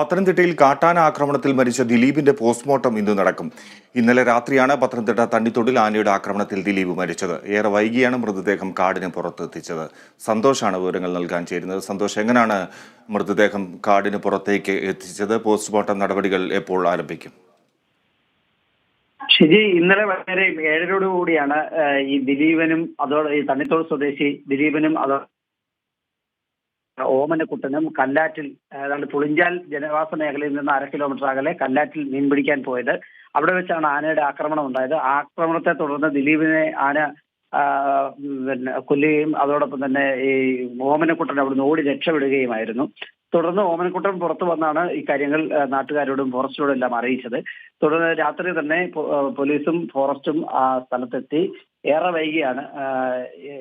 പത്തനംതിട്ടയിൽ കാട്ടാന ആക്രമണത്തിൽ മരിച്ച ദിലീപിന്റെ പോസ്റ്റ്മോർട്ടം ഇന്ന് നടക്കും. ഇന്നലെ രാത്രിയാണ് പത്തനംതിട്ട തണ്ണിത്തൊടിൽ ആനയുടെ ആക്രമണത്തിൽ ദിലീപ് മരിച്ചത്. ഏറെ വൈകിയാണ് മൃതദേഹം കാടിന് പുറത്തെത്തിച്ചത്. സന്തോഷാണ് വിവരങ്ങൾ നൽകാൻ ചേരുന്നത്. സന്തോഷ് എങ്ങനെയാണ് മൃതദേഹം കാടിന് പുറത്തേക്ക് എത്തിച്ചത്? പോസ്റ്റ്മോർട്ടം നടപടികൾ എപ്പോൾ ആരംഭിക്കും? ഷിജി ഇന്നലെ വൈകുന്നേരം ഏഴരോടുകൂടിയാണ് ഈ ദിലീപനും അതോടെ ഈ തണ്ണിത്തോട് സ്വദേശി ദിലീപനും അതോ ഓമനക്കുട്ടനും കല്ലാറ്റിൽ അതായത് പുളിഞ്ചാൽ ജനവാസ മേഖലയിൽ നിന്ന് അര കിലോമീറ്റർ അകലെ കല്ലാറ്റിൽ മീൻ പിടിക്കാൻ പോയത്. അവിടെ വെച്ചാണ് ആനയുടെ ആക്രമണം ഉണ്ടായത്. ആക്രമണത്തെ തുടർന്ന് ദിലീപിനെ ആന പിന്നെ കൊല്ലുകയും അതോടൊപ്പം തന്നെ ഈ ഓമനക്കുട്ടൻ അവിടുന്ന് ഓടി രക്ഷപ്പെടുകയുമായിരുന്നു. തുടർന്ന് ഓമനക്കുട്ടൻ പുറത്തു വന്നാണ് ഇക്കാര്യങ്ങൾ നാട്ടുകാരോടും ഫോറസ്റ്റോടും എല്ലാം അറിയിച്ചത്. തുടർന്ന് രാത്രി തന്നെ പോലീസും ഫോറസ്റ്റും ആ സ്ഥലത്തെത്തി. ഏറെ വൈകിയാണ്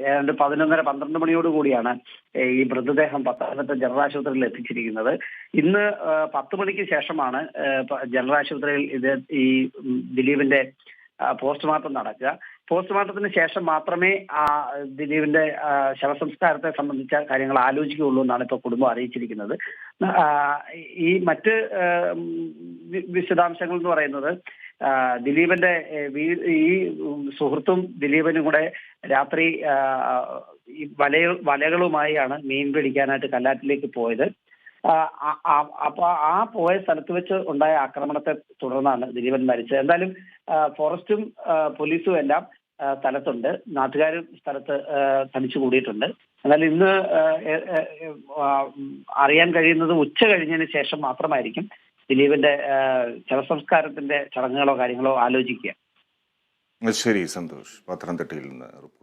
ഏതാണ്ട് പതിനൊന്നര പന്ത്രണ്ട് മണിയോട് കൂടിയാണ് ഈ മൃതദേഹം പത്തനംതിട്ട ജനറൽ ആശുപത്രിയിൽ എത്തിച്ചിരിക്കുന്നത്. ഇന്ന് പത്ത് മണിക്ക് ശേഷമാണ് ജനറൽ ആശുപത്രിയിൽ ഇത് ഈ ദിലീപിന്റെ പോസ്റ്റ്മോർട്ടം നടക്കുക. പോസ്റ്റ്മോർട്ടത്തിന് ശേഷം മാത്രമേ ആ ദിലീപിന്റെ ശവസംസ്കാരത്തെ സംബന്ധിച്ച കാര്യങ്ങൾ ആലോചിക്കുകയുള്ളൂ എന്നാണ് ഇപ്പോൾ കുടുംബം അറിയിച്ചിരിക്കുന്നത്. ഈ മറ്റ് വിശദാംശങ്ങൾ എന്ന് പറയുന്നത് ദിലീപന്റെ ഈ സുഹൃത്തും ദിലീപനും കൂടെ രാത്രി ഈ വല വലകളുമായാണ് മീൻ പിടിക്കാനായിട്ട് കല്ലാറ്റിലേക്ക് പോയത്. അപ്പൊ ആ പോയ സ്ഥലത്ത് വെച്ച് ഉണ്ടായ ആക്രമണത്തെ തുടർന്നാണ് ദിലീപൻ മരിച്ചത്. എന്തായാലും ഫോറസ്റ്റും പോലീസും എല്ലാം സ്ഥലത്തുണ്ട്. നാട്ടുകാരും സ്ഥലത്ത് തനിച്ചു കൂടിയിട്ടുണ്ട്. എന്നാൽ ഇന്ന് അറിയാൻ കഴിയുന്നത് ഉച്ച കഴിഞ്ഞതിന് ശേഷം മാത്രമായിരിക്കും ദിലീപിന്റെ ശവസംസ്കാരത്തിന്റെ ചടങ്ങുകളോ കാര്യങ്ങളോ ആലോചിക്കുക. ശരി സന്തോഷ്. പത്തനംതിട്ടയിൽ നിന്ന് റിപ്പോർട്ട്.